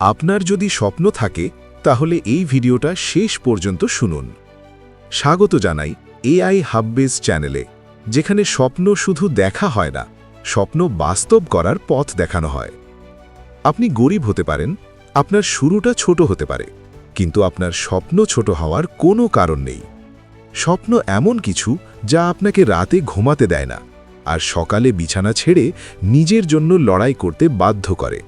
আপনার যদি স্বপ্ন থাকে, তাহলে এই ভিডিওটা শেষ পর্যন্ত শুনুন। স্বাগত জানাই এআই হাববেজ চ্যানেলে, যেখানে স্বপ্ন শুধু দেখা হয় না, স্বপ্ন বাস্তব করার পথ দেখানো হয়। আপনি গরিব হতে পারেন, আপনার শুরুটা ছোট হতে পারে, কিন্তু আপনার স্বপ্ন ছোট হওয়ার কোনো কারণ নেই। স্বপ্ন এমন কিছু যা আপনাকে রাতে ঘুমাতে দেয় না, আর সকালে বিছানা ছেড়ে নিজের জন্য লড়াই করতে বাধ্য করে।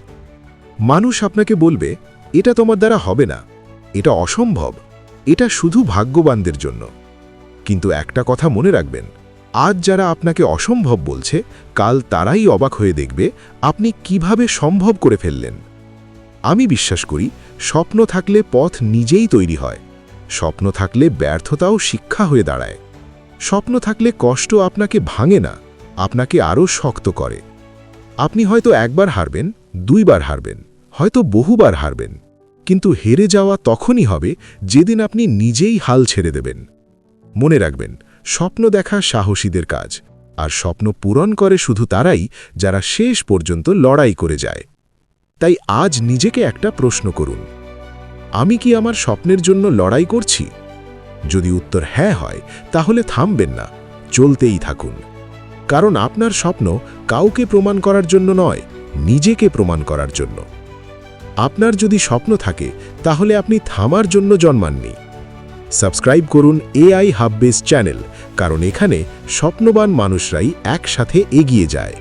মানুষ আপনাকে বলবে, এটা তোমার দ্বারা হবে না। এটা অসম্ভব। এটা শুধু ভাগ্যবানদের জন্য। কিন্তু একটা কথা মনে রাখবেন, আজ যারা আপনাকে অসম্ভব বলছে, কাল তারাই অবাক হয়ে দেখবে আপনি কীভাবে সম্ভব করে ফেললেন। আমি বিশ্বাস করি, স্বপ্ন থাকলে পথ নিজেই তৈরি হয়। স্বপ্ন থাকলে ব্যর্থতাও শিক্ষা হয়ে দাঁড়ায়। স্বপ্ন থাকলে কষ্ট আপনাকে ভাঙে না, আপনাকে আরও শক্ত করে। আপনি হয়তো একবার হারবেন, দুইবার হারবেন। হয়তো বহুবার হারবেন, কিন্তু হেরে যাওয়া তখনই হবে যেদিন আপনি নিজেই হাল ছেড়ে দেবেন। মনে রাখবেন, স্বপ্ন দেখা সাহসীদের কাজ, আর স্বপ্ন পূরণ করে শুধু তারাই যারা শেষ পর্যন্ত লড়াই করে যায়। তাই আজ নিজেকে একটা প্রশ্ন করুন, আমি কি আমার স্বপ্নের জন্য লড়াই করছি? যদি উত্তর হ্যাঁ হয়, তাহলে থামবেন না, চলতেই থাকুন। কারণ আপনার স্বপ্ন কাউকে প্রমাণ করার জন্য নয়, নিজেকে প্রমাণ করার জন্য। আপনার যদি স্বপ্ন থাকে, তাহলে আপনি থামার জন্য জন্মাননি। সাবস্ক্রাইব করুন এআই হাববেস চ্যানেল, কারণ এখানে স্বপ্নবান মানুষরাই একসাথে এগিয়ে যায়।